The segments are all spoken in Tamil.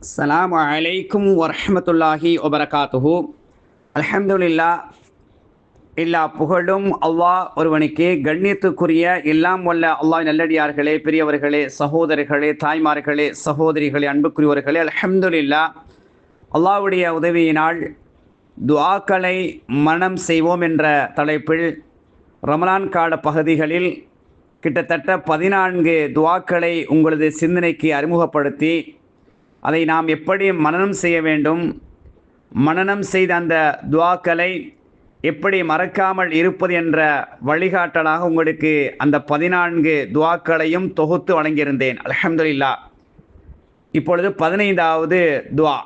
அஸ்லாம் அலைக்கும் வரமத்துல்லாஹி வபரகாத்துஹு அலமதுல்லா எல்லா புகழும் அல்லாஹ் ஒருவனுக்கு கண்ணியத்துக்குரிய எல்லாம் வல்ல அல்லாஹ் நல்லடியார்களே பெரியவர்களே சகோதரர்களே தாய்மார்களே சகோதரிகளே அன்புக்குரியவர்களே அலமதுல்லா அல்லாஹ்வுடைய உதவியினால் துவாக்களை மனம் செய்வோம் என்ற தலைப்பில் ரமலான் கால பகுதிகளில் கிட்டத்தட்ட பதினான்கு துவாக்களை உங்களது சிந்தனைக்கு அறிமுகப்படுத்தி அதை நாம் எப்படி மனனம் செய்ய வேண்டும்? மனனம் செய்த அந்த துவாக்களை எப்படி மறக்காமல் இருப்பது என்ற வழிகாட்டலாக உங்களுக்கு அந்த பதினான்கு துவாக்களையும் தொகுத்து வழங்கியிருந்தேன். அலமதுல்லா இப்பொழுது பதினைந்தாவது துவா.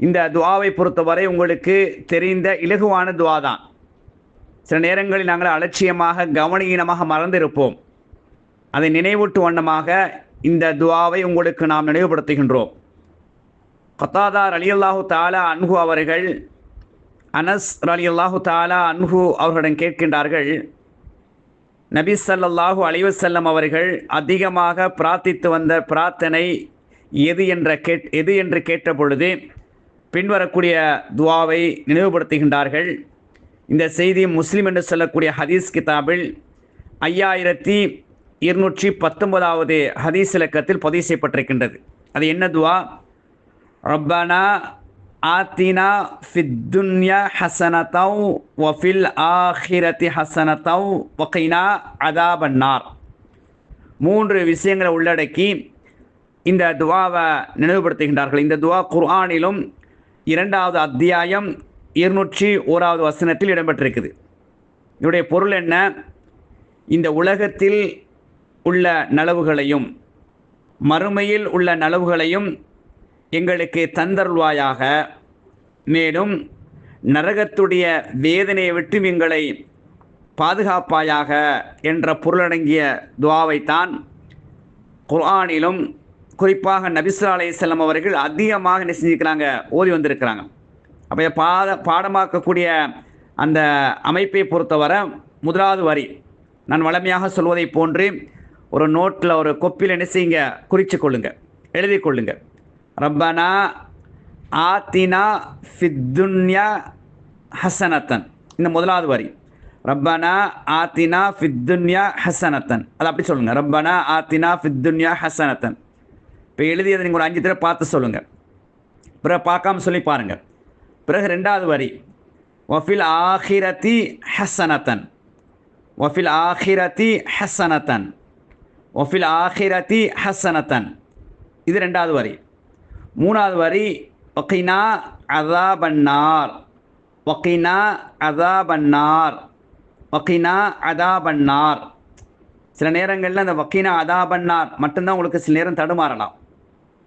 இந்த துவாவை பொறுத்தவரை உங்களுக்கு தெரிந்த இலகுவான துவா தான் சில நேரங்களில் நாங்கள் அலட்சியமாக கவனீனமாக மறந்திருப்போம். அதை நினைவூட்டு வண்ணமாக இந்த துவாவை உங்களுக்கு நாம் நினைவுபடுத்துகின்றோம். கத்தாதார் அலி அல்லாஹு தாலா அன்ஹு அவர்கள் அனஸ் அலி அல்லாஹு தாலா அன்ஹு அவர்களிடம் கேட்கின்றார்கள் நபி சல்லாஹு அலைஹி செல்லம் அவர்கள் அதிகமாக பிரார்த்தித்து வந்த பிரார்த்தனை எது என்ற கேட் எது என்று கேட்ட பொழுது பின்வரக்கூடிய துவாவை நினைவுபடுத்துகின்றார்கள். இந்த செய்தி முஸ்லீம் என்று சொல்லக்கூடிய ஹதீஸ் கிதாபில் ஐயாயிரத்தி இருநூற்றி பத்தொன்பதாவது ஹதீஸ் இலக்கத்தில் பதிவு செய்யப்பட்டிருக்கின்றது. அது என்ன துவா? ரப்பனா ஆத்தினா ஃபித்துன்யா ஹசனத்தவ் வஃபில் ஆஹிரதி ஹசனத்தவ் வகைனா அதாபன்னார். மூன்று விஷயங்களை உள்ளடக்கி இந்த துவாவை நினைவுபடுத்துகின்றார்கள். இந்த துவா குர்ஆனிலும் இரண்டாவது அத்தியாயம் இருநூற்றி ஓராவது வசனத்தில் இடம்பெற்றிருக்குது. இதனுடைய பொருள் என்ன? இந்த உலகத்தில் உள்ள நலவுகளையும் மறுமையில் உள்ள நலவுகளையும் எங்களுக்கு தந்தருள்வாயாக. மேலும் நரகத்துடைய வேதனையை விட்டு எங்களை பாதுகாப்பாயாக என்ற பொருளடங்கிய துவாவைத்தான் குர்ஆனிலும் குறிப்பாக நபிசுல்லா அலையம் அவர்கள் அதிகமாக என்ன செஞ்சுக்கிறாங்க ஓதி வந்திருக்கிறாங்க. அப்போ பாத பாடமாக்கக்கூடிய அந்த அமைப்பை பொறுத்தவரை முதலாவது வரி. நான் வளமையாக சொல்வதை போன்று ஒரு நோட்டில் ஒரு கொப்பியில் என்ன செய்யுங்க? குறித்து கொள்ளுங்க. எழுதி கொள்ளுங்க. ரப்பனா ஆத்தினா ஃபித்துன்யா ஹசனத்தன். இந்த முதலாவது வரி. ரப்பனா ஆத்தினா ஃபித்துன்யா ஹசனத்தன். அது அப்படி சொல்லுங்கள் ரப்பனா ஆத்தினா ஃபித்துன்யா ஹசனத்தன். இப்போ எழுதியதை நீங்கள் ஒரு அஞ்சு தடவை பார்த்து சொல்லுங்கள் பிறகு பார்க்காம சொல்லி பாருங்கள் பிறகு ரெண்டாவது வரி. வஃபில் ஆஹிரதி ஹசனத்தன். வஃபில் ஆஹிரதி ஹசனத்தன். ஒஃபில் ஆஹிரதி ஹசனத்தன் இது ரெண்டாவது வரி மூணாவது வரி வக்கினா அதாபன்னார் பன்னார் அதாபன்னார் அதா அதாபன்னார் சில நேரங்களில் அந்த வக்கீனா அதாபன்னார் மட்டும்தான் உங்களுக்கு சில நேரம் தடுமாறலாம்.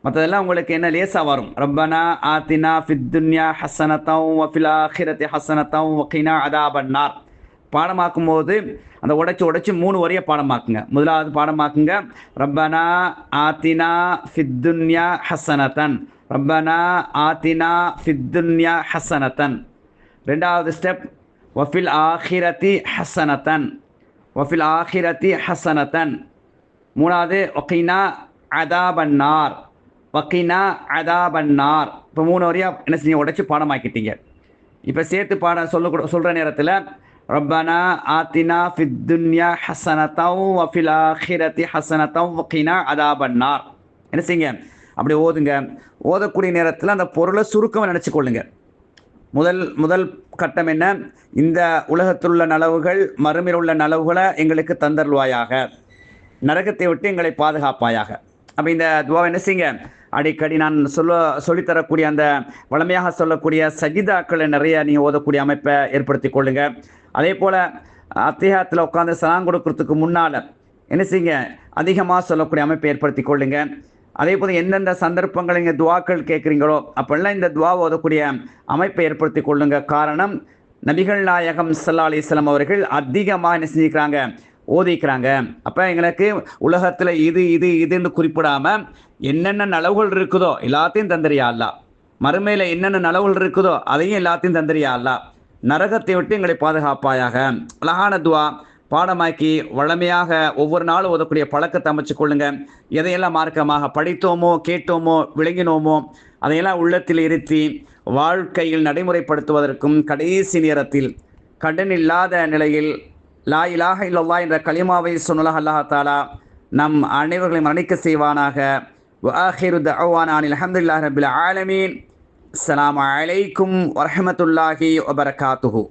மற்றதெல்லாம் உங்களுக்கு என்ன லேசாக வரும். ரப்பனா ஆத்தினா ஃபித்துன்யா ஹசனத்தம் வஃபில் ஆஹிரத்தி ஹசனத்தம் வக்கீனா அதாபன்னார் பாடமாக்கும் போது அந்த உடைச்சி உடைச்சி மூணு வரைய பாடமாக்குங்க. முதலாவது பாடமாக்குங்க. ரப்பனா ஆத்தினா ஃபித்துன்யா ஹசனத்தன் ரப்பனா ஆத்தினா ஃபித்துன்யா ஹசனத்தன் ரெண்டாவது ஸ்டெப் வஃபில் ஆஹிரதி ஹசனத்தன் வஃபில் ஆஹிரதி ஹசனத்தன் மூணாவது ஒக்கினா அதாபன்னார். வக்கினா அதாபன்னார். இப்போ மூணு வரையாக என்ன செஞ்சு உடைச்சி பாடமாக்கிட்டீங்க. இப்போ சேர்த்து பாட சொல்ல சொல்கிற நேரத்தில் ரப்பனா ஆத்தினா ஃபித்துன்யா وفي الآخرة حسنة وقنا عذاب النار. என்ன செய்யுங்க? அப்படி ஓதுங்க. ஓதக்கூடிய நேரத்தில் அந்த பொருளை சுருக்கமாக நினச்சி கொள்ளுங்க. முதல் முதல் கட்டம் என்ன? இந்த உலகத்தில் உள்ள நலவுகள் மறுமையில் உள்ள நலவுகளை எங்களுக்கு தந்தருள்வாயாக. நரகத்தை விட்டு எங்களை பாதுகாப்பாயாக. அப்போ இந்த துவா என்ன செய்யுங்க? அடிக்கடி நான் சொல்ல சொல்லித்தரக்கூடிய அந்த வளமையாக சொல்லக்கூடிய சஜிதாக்களை நிறைய நீங்கள் ஓதக்கூடிய அமைப்பை ஏற்படுத்தி கொள்ளுங்க. அதே போல் அத்தியாயத்தில் உட்காந்து சலாம் கொடுக்கறதுக்கு முன்னால் என்ன செய்யுங்க? அதிகமாக சொல்லக்கூடிய அமைப்பை ஏற்படுத்தி கொள்ளுங்க. அதே போல் எந்தெந்த சந்தர்ப்பங்கள் இங்கே துவாக்கள் கேட்குறீங்களோ அப்போல்லாம் இந்த துவா ஓதக்கூடிய அமைப்பை ஏற்படுத்தி கொள்ளுங்க. காரணம் நபிகள் நாயகம் சல்லா அலிஸ்லாம் அவர்கள் அதிகமாக என்ன செஞ்சுக்கிறாங்க? ஓதிக்கிறாங்க. அப்போ எங்களுக்கு உலகத்தில் இது இது இதுன்னு குறிப்பிடாமல் என்னென்ன நலவுகள் இருக்குதோ எல்லாத்தையும் தந்திரியா அல்லா மறுமையில் என்னென்ன நலவுகள் இருக்குதோ அதையும் எல்லாத்தையும் தந்திரியா அல்லா நரகத்தை விட்டு எங்களை பாதுகாப்பாயாக. அழகான துவா. பாடமாக்கி வளமையாக ஒவ்வொரு நாளும் ஓதக்கூடிய பழக்கத்தை அமைச்சு கொள்ளுங்க. எதையெல்லாம் மார்க்கமாக படித்தோமோ கேட்டோமோ விளங்கினோமோ அதையெல்லாம் உள்ளத்தில் இருத்தி வாழ்க்கையில் நடைமுறைப்படுத்துவதற்கும் கடைசி நேரத்தில் கடன் இல்லாத நிலையில் லா இலாஹ இல்லல்லா என்ற கலிமாவை சொன்னலாக அல்லாஹ் தாலா நம் அனைவர்களை மரணிக்க செய்வானாக. வாஹிரு தவான் அனில் அஹமதுல்லா ரபில் ஆலமீன். அலாம் அலைக்கும் வரஹமத்துல்லாஹி வபரகாத்துஹூ.